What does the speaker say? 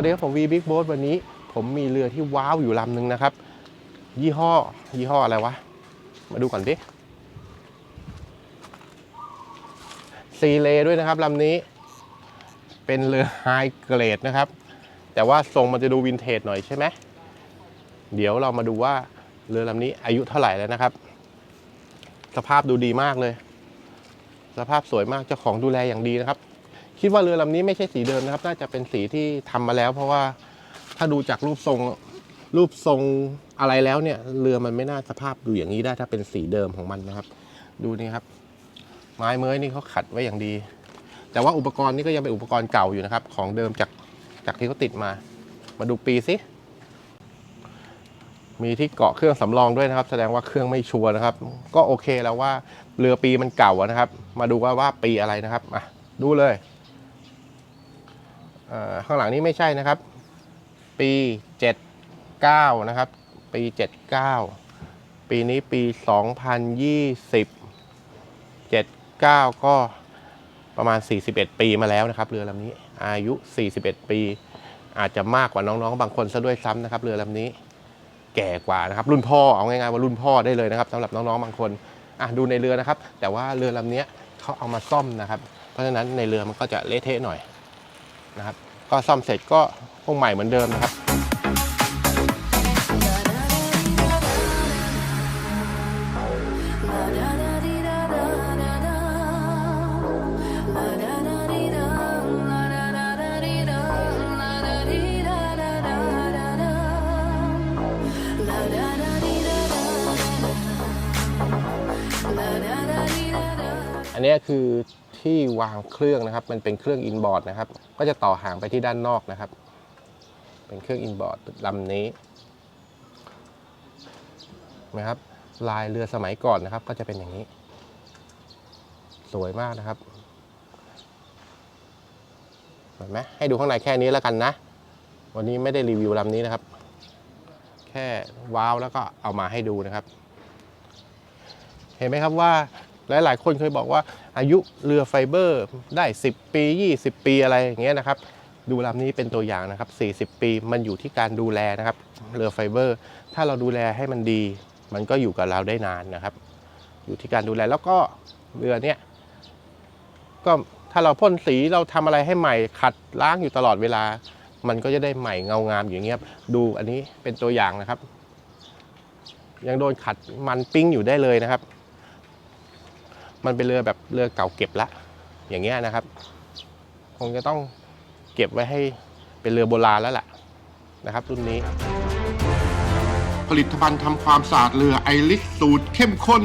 วัสดีครับผมวีบิ๊กโบ๊ทวันนี้ ผมมีเรือที่ว้าวอยู่ลำหนึ่งนะครับ ยี่ห้อยี่ห้ออะไรวะ มาดูก่อนดิซีเลด้วยนะครับลำนี้ เป็นเรือไฮเกรดนะครับ แต่ว่าทรงมันจะดูวินเทจหน่อยใช่ไหมเดี๋ยวเรามาดูว่าเรือลำนี้อายุเท่าไหร่แล้วนะครับ สภาพดูดีมากเลย สภาพสวยมากเจ้าของดูแลอย่างดีนะครับ คิดว่าเรือลำนี้ไม่ใช่สีเดิมนะครับ น่าจะเป็นสีที่ทำมาแล้ว เพราะว่าถ้าดูจากรูปทรงรูปทรงอะไรแล้วเนี่ย เรือมันไม่น่าสภาพดูอย่างนี้ได้ถ้าเป็นสีเดิมของมันนะครับ ดูนี่ครับ ไม้เม้ยนี่เขาขัดไว้อย่างดี แต่ว่าอุปกรณ์นี่ก็ยังเป็นอุปกรณ์เก่าอยู่นะครับ ของเดิมจากจากที่เขาติดมา มาดูปีสิมีที่เกาะเครื่องสำรองด้วยนะครับ แสดงว่าเครื่องไม่ชัวร์นะครับ ก็โอเคแล้วว่าเรือปีมันเก่านะครับ มาดูว่าว่าปีอะไรนะครับอะดูเลย ข้างหลังนี้ไม่ใช่นะครับ ปี 79 นะครับ ปี 79 ปีนี้ปี 2020 79 ก็ประมาณ 41 ปีมาแล้วนะครับ เรือลำนี้อายุ 41 ปี อาจจะมากกว่าน้องๆ บางคนซะด้วยซ้ำนะครับ เรือลำนี้แก่กว่านะครับ รุ่นพ่อเอาง่ายๆว่ารุ่นพ่อได้เลยนะครับสำหรับน้องๆบางคนอะดูในเรือนะครับ แต่ว่าเรือลำนี้เขาเอามาซ่อมนะครับ เพราะฉะนั้นในเรือมันก็จะเละเทะหน่อย นะครับ ก็ซ่อมเสร็จก็คงใหม่เหมือนเดิมนะครับ นนี้คือที่วางเครื่องนะครับ มันเป็นเครื่องอินบอร์ดนะครับ ก็จะต่อหางไปที่ด้านนอกนะครับ เป็นเครื่องอินบอร์ดลำนี้เห็นะครับ ลายเรือสมัยก่อนนะครับ ก็จะเป็นอย่างนี้ สวยมากนะครับเห็นไหมให้ดูข้างในแค่นี้แล้วกันนะ วันนี้ไม่ได้รีวิวลำนี้นะครับ แค่ว้าวแล้วก็เอามาให้ดูนะครับ เห็นไหมครับว่า หลายๆ คนเคยบอกว่าอายุเรือไฟเบอร์ได้ 10 ปี 20 ปีอะไรอย่างเงี้ยนะครับดูลำนี้เป็นตัวอย่างนะครับ 40 ปีมันอยู่ที่การดูแลนะครับ เรือไฟเบอร์ ถ้าเราดูแลให้มันดี มันก็อยู่กับเราได้นานนะครับ อยู่ที่การดูแลแล้วก็เรือเนี้ยก็ถ้าเราพ่นสีเราทำอะไรให้ใหม่ขัดล้างอยู่ตลอดเวลา มันก็จะได้ใหม่เงางามอย่างเงี้ยครับดูอันนี้เป็นตัวอย่างนะครับ ยังโดนขัดมันปิ้งอยู่ได้เลยนะครับ มันเป็นเรือแบบเรือเก่าเก็บละ อย่างเงี้ยนะครับ คงจะต้องเก็บไว้ให้เป็นเรือโบราณแล้วล่ะนะครับ รุ่นนี้ ผลิตภัณฑ์ทำความสะอาดเรือไอริสสูตรเข้มข้น